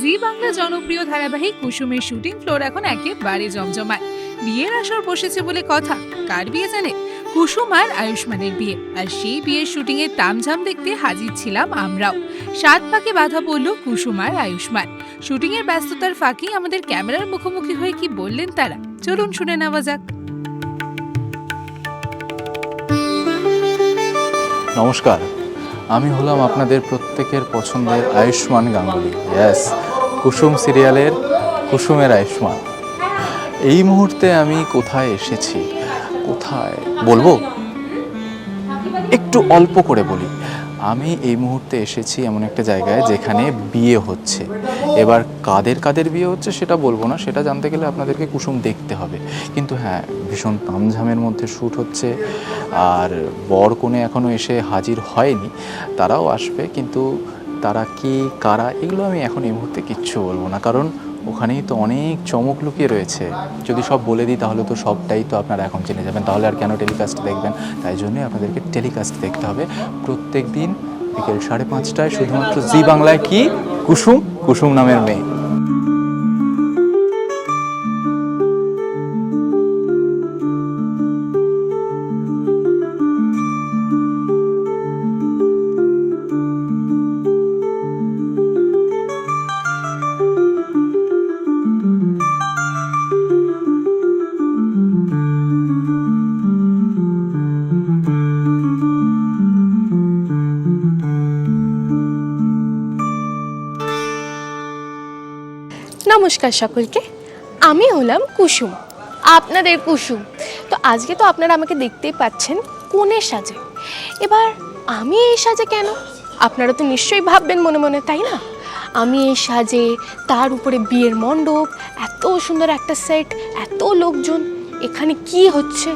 জি বাংলা জনপ্রিয় ধারাবাহিক কুসুমের শুটিং ফ্লোর এখন একেবারে জমজমায় বিয়ের আসর বসেছে বলে কথা। কার বিয়ে জানে? কুসুম আর আয়ুষ্মানের বিয়ে। আর সেই বিয়ের শুটিং এর তামঝাম দেখতে হাজির ছিলাম আমরাও। সাত পাকে বাধা পড়ল কুসুম আর আয়ুষ্মান। শুটিং এর ব্যস্ততার ফাঁকি আমাদের ক্যামেরার মুখোমুখি হয়ে কি বললেন তারা? চলুন শুনে নেওয়া যাক। নমস্কার। আমি হলাম আপনাদের প্রত্যেকের পছন্দের আয়ুষ্মান গাঙ্গুলি। ইয়াস কুসুম সিরিয়ালের কুসুমের আয়ুষ্মান। এই মুহূর্তে আমি কোথায় এসেছি? কোথায় বলব? একটু অল্প করে বলি। আমি এই মুহূর্তে এসেছি এমন একটা জায়গায় যেখানে বিয়ে হচ্ছে। এবার কাদের কাদের বিয়ে হচ্ছে সেটা বলব না, সেটা জানতে গেলে আপনাদেরকে কুসুম দেখতে হবে। কিন্তু হ্যাঁ ভীষণ তামঝামের মধ্যে শ্যুট হচ্ছে, আর বর কোণে এখনও এসে হাজির হয়নি, তারাও আসবে, কিন্তু তারা কি, কারা, এগুলো আমি এখন এই মুহূর্তে কিচ্ছু বলব না। কারণ ওখানেই তো অনেক চমক লুকিয়ে রয়েছে। যদি সব বলে দিই তাহলে তো সবটাই তো আপনারা এখন জেনে যাবেন। তাহলে আর কেন টেলিকাস্ট দেখবেন? তাই জন্যই আপনাদেরকে টেলিকাস্ট দেখতে হবে। প্রত্যেক দিন বিকেল সাড়ে পাঁচটায় শুধুমাত্র জি বাংলায় কি কুসুম কুসুম নামের মেয়ে। নমস্কার সকলকে। আমি হলাম কুসুম, আপনাদের কুসুম। তো আজকে তো আপনারা আমাকে দেখতেই পাচ্ছেন কোনের সাজে। এবার আমি এই সাজে কেন? আপনারা তো নিশ্চয়ই ভাববেন মনে মনে, তাই না? আমি এই সাজে তার উপরে বিয়ের মণ্ডপ, এত সুন্দর একটা সেট, এত লোকজন, এখানে কি হচ্ছে?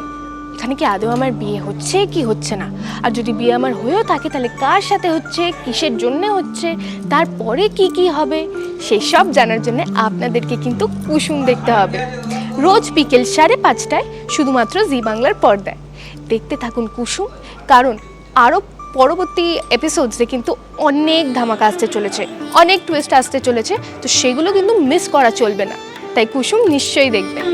এখানে কি আদৌ আমার বিয়ে হচ্ছে কি হচ্ছে না? আর যদি বিয়ে আমার হয়েও থাকে, তাহলে কার সাথে হচ্ছে, কিসের জন্য হচ্ছে, তারপরে কি কি হবে? সেসব জানার জন্য আপনাদেরকে কিন্তু কুসুম দেখতে হবে। রোজ বিকেল সাড়ে পাঁচটায় শুধুমাত্র জি বাংলার পর্দায়। দেখতে থাকুন কুসুম, কারণ আরও পরবর্তী এপিসোডসে কিন্তু অনেক ধামাকা আসতে চলেছে, অনেক টুইস্ট আসতে চলেছে, তো সেগুলো কিন্তু মিস করা চলবে না। তাই কুসুম নিশ্চয়ই দেখবেন।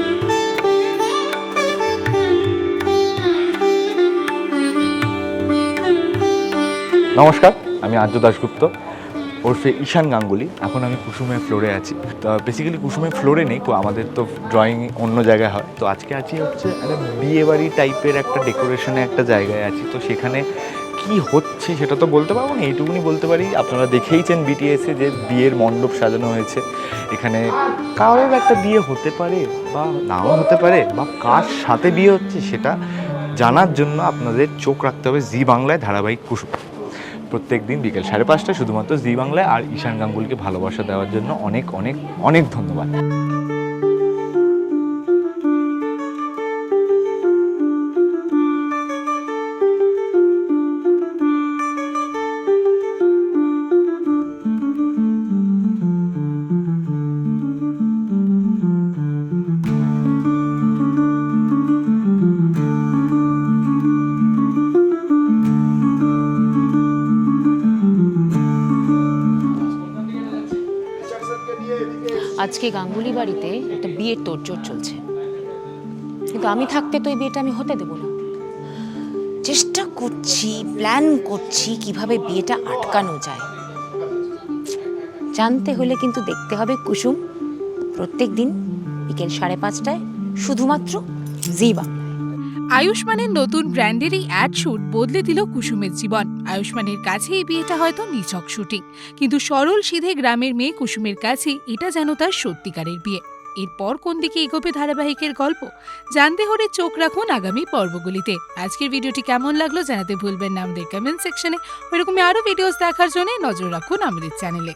নমস্কার, আমি আর্য দাশগুপ্ত। ওরফে ঈশান গাঙ্গুলি। এখন আমি কুসুমের ফ্লোরে আছি। তো বেসিক্যালি কুসুমের ফ্লোরে নেই আমাদের তো ড্রয়িং অন্য জায়গায় হয়। তো আজকে আছি হচ্ছে একটা বিয়ে বাড়ি টাইপের একটা ডেকোরেশনে একটা জায়গায় আছি। তো সেখানে কি হচ্ছে সেটা তো বলতে পারব না, এইটুকুনি বলতে পারি। আপনারা দেখেইছেন বিটিএসে যে বিয়ের মণ্ডপ সাজানো হয়েছে। এখানে কারোর একটা বিয়ে হতে পারে বা নাও হতে পারে, বা কার সাথে বিয়ে হচ্ছে সেটা জানার জন্য আপনাদের চোখ রাখতে হবে। জি বাংলায় ধারাবাহিক কুসুম। প্রত্যেক দিন বিকেল সাড়ে পাঁচটায় শুধুমাত্র জি বাংলায় আর ঈশান গাঙ্গুলকে ভালোবাসা দেওয়ার জন্য অনেক অনেক অনেক ধন্যবাদ। আজকে গাঙ্গুলি বাড়িতে একটা বিয়ের তোড়জোড় চলছে। কিন্তু আমি থাকতে তো এই বিয়েটা আমি হতে দেবো না। চেষ্টা করছি, প্ল্যান করছি কীভাবে বিয়েটা আটকানো যায়। জানতে হলে কিন্তু দেখতে হবে কুসুম। প্রত্যেক দিন বিকেল সাড়ে পাঁচটায় শুধুমাত্র জি বাংলা। আয়ুষ্মানের নতুন ব্র্যান্ডের এই অ্যাড শুট বদলে দিল কুসুমের জীবন। আয়ুষ্মানের কাছে এই বিয়েটা হয়তো নিছক শুটিং। কিন্তু সরল সিধে গ্রামের মেয়ে কুসুমের কাছে এটা যেন তার সত্যিকারের বিয়ে। এরপর কোন দিকে এগোবে ধারাবাহিকের গল্প? জানতে হলে চোখ রাখুন আগামী পর্বগুলিতে। আজকের ভিডিওটি কেমন লাগল জানাতে ভুলবেন না। আমাদের কমেন্ট সেকশনে ওইরকমই আরও ভিডিওস দেখার জন্য নজর রাখুন আমাদের চ্যানেলে